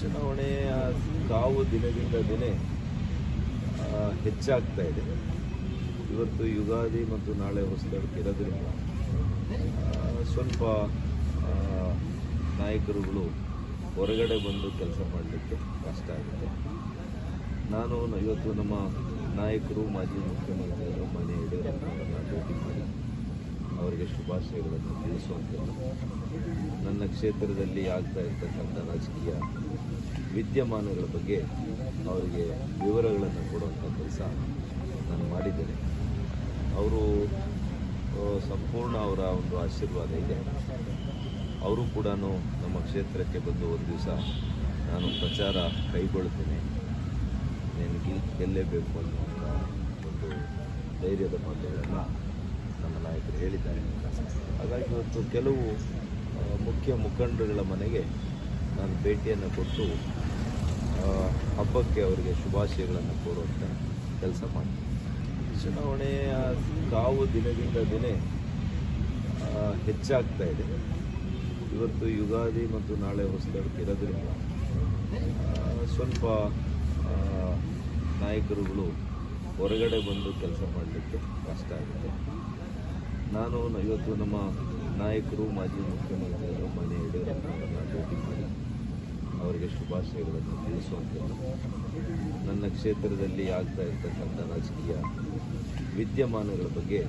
ಚುನಾವಣೆಯ ಕಾವು ದಿನದಿಂದ ದಿನೇ ಹೆಚ್ಚಾಗ್ತಾ ಇದೆ. ಇವತ್ತು ಯುಗಾದಿ ಮತ್ತು ನಾಳೆ ಇರೋದ್ರಿಂದ ಸ್ವಲ್ಪ ನಾಯಕರುಗಳು ಹೊರಗಡೆ ಬಂದು ಕೆಲಸ ಮಾಡಲಿಕ್ಕೆ ಕಷ್ಟ ಆಗುತ್ತೆ. ನಾನು ಇವತ್ತು ನಮ್ಮ ನಾಯಕರು, ಮಾಜಿ ಮುಖ್ಯಮಂತ್ರಿಗಳು, ಮನೆ ಯಡಿಯೂರಪ್ಪನವರನ್ನ ಭೇಟಿ ಮಾಡಿ ಅವರಿಗೆ ಶುಭಾಶಯಗಳನ್ನು ತಿಳಿಸುವಂಥದ್ದು ನನ್ನ ಕ್ಷೇತ್ರದಲ್ಲಿ ಆಗ್ತಾ ಇರ್ತಕ್ಕಂಥ ರಾಜಕೀಯ ವಿದ್ಯಮಾನಗಳ ಬಗ್ಗೆ ಅವರಿಗೆ ವಿವರಗಳನ್ನು ಕೊಡುವಂಥ ಕೆಲಸ ನಾನು ಮಾಡಿದ್ದೇನೆ. ಅವರು ಸಂಪೂರ್ಣ ಅವರ ಒಂದು ಆಶೀರ್ವಾದ ಇದೆ. ಅವರು ಕೂಡ ನಮ್ಮ ಕ್ಷೇತ್ರಕ್ಕೆ ಬಂದು ಒಂದು ದಿವಸ ನಾನು ಪ್ರಚಾರ ಕೈಗೊಳ್ತೇನೆ ನನಗೆ ಗೆಲ್, ಗೆಲ್ಲೇಬೇಕು ಅನ್ನುವಂಥ ಒಂದು ಧೈರ್ಯದ ಮಾತುಗಳನ್ನು ನಮ್ಮ ನಾಯಕರು ಹೇಳಿದ್ದಾರೆ. ಹಾಗಾಗಿ ಇವತ್ತು ಕೆಲವು ಮುಖ್ಯ ಮುಖಂಡರುಗಳ ಮನೆಗೆ ನಾನು ಭೇಟಿಯನ್ನು ಕೊಟ್ಟು ಹಬ್ಬಕ್ಕೆ ಅವರಿಗೆ ಶುಭಾಶಯಗಳನ್ನು ಕೋರುವಂಥ ಕೆಲಸ ಮಾಡಿ ಚುನಾವಣೆಯ ಕಾವು ದಿನದಿಂದ ದಿನೇ ಹೆಚ್ಚಾಗ್ತಾ ಇದೆ. ಇವತ್ತು ಯುಗಾದಿ ಮತ್ತು ನಾಳೆ ಹೊಸದಕ್ಕೆ ಇರೋದ್ರಿಂದ ಸ್ವಲ್ಪ ನಾಯಕರುಗಳು ಹೊರಗಡೆ ಬಂದು ಕೆಲಸ ಮಾಡಲಿಕ್ಕೆ ಕಷ್ಟ ಆಗುತ್ತೆ. ನಾನು ಇವತ್ತು ನಮ್ಮ ನಾಯಕರು, ಮಾಜಿ ಮುಖ್ಯಮಂತ್ರಿಗಳು ಮನೆ ಯಡಿಯೂರಪ್ಪ ಭೇಟಿ ಮಾಡಿ ಅವರಿಗೆ ಶುಭಾಶಯಗಳನ್ನು ತಿಳಿಸುವಂಥದ್ದು ನನ್ನ ಕ್ಷೇತ್ರದಲ್ಲಿ ಆಗ್ತಾ ಇರ್ತಕ್ಕಂಥ ರಾಜಕೀಯ ವಿದ್ಯಮಾನಗಳ ಬಗ್ಗೆ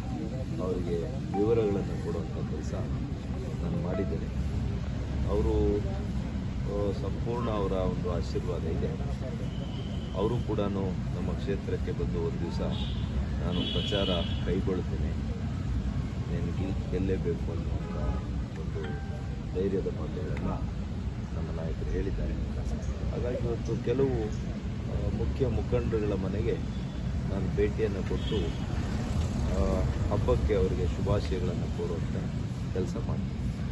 ಅವರಿಗೆ ವಿವರಗಳನ್ನು ಕೊಡುವಂಥ ಕೆಲಸ ನಾನು ಮಾಡಿದ್ದೇನೆ. ಅವರು ಸಂಪೂರ್ಣ ಅವರ ಒಂದು ಆಶೀರ್ವಾದ ಇದೆ. ಅವರು ಕೂಡ ನಮ್ಮ ಕ್ಷೇತ್ರಕ್ಕೆ ಬಂದು ಒಂದು ದಿವಸ ನಾನು ಪ್ರಚಾರ ಕೈಗೊಳ್ತೇನೆ. ನೀನು ಗೆಲ್ ಗೆಲ್ಲೇಬೇಕು ಅನ್ನುವಂಥ ಒಂದು ಧೈರ್ಯದ ಮಾತುಗಳನ್ನು ನಮ್ಮ ನಾಯಕರು ಹೇಳಿದ್ದಾರೆ. ಹಾಗಾಗಿ ಇವತ್ತು ಕೆಲವು ಮುಖ್ಯ ಮುಖಂಡರುಗಳ ಮನೆಗೆ ನಾನು ಭೇಟಿಯನ್ನು ಕೊಟ್ಟು ಹಬ್ಬಕ್ಕೆ ಅವರಿಗೆ ಶುಭಾಶಯಗಳನ್ನು ಕೋರುವಂಥ ಕೆಲಸ ಮಾಡಿ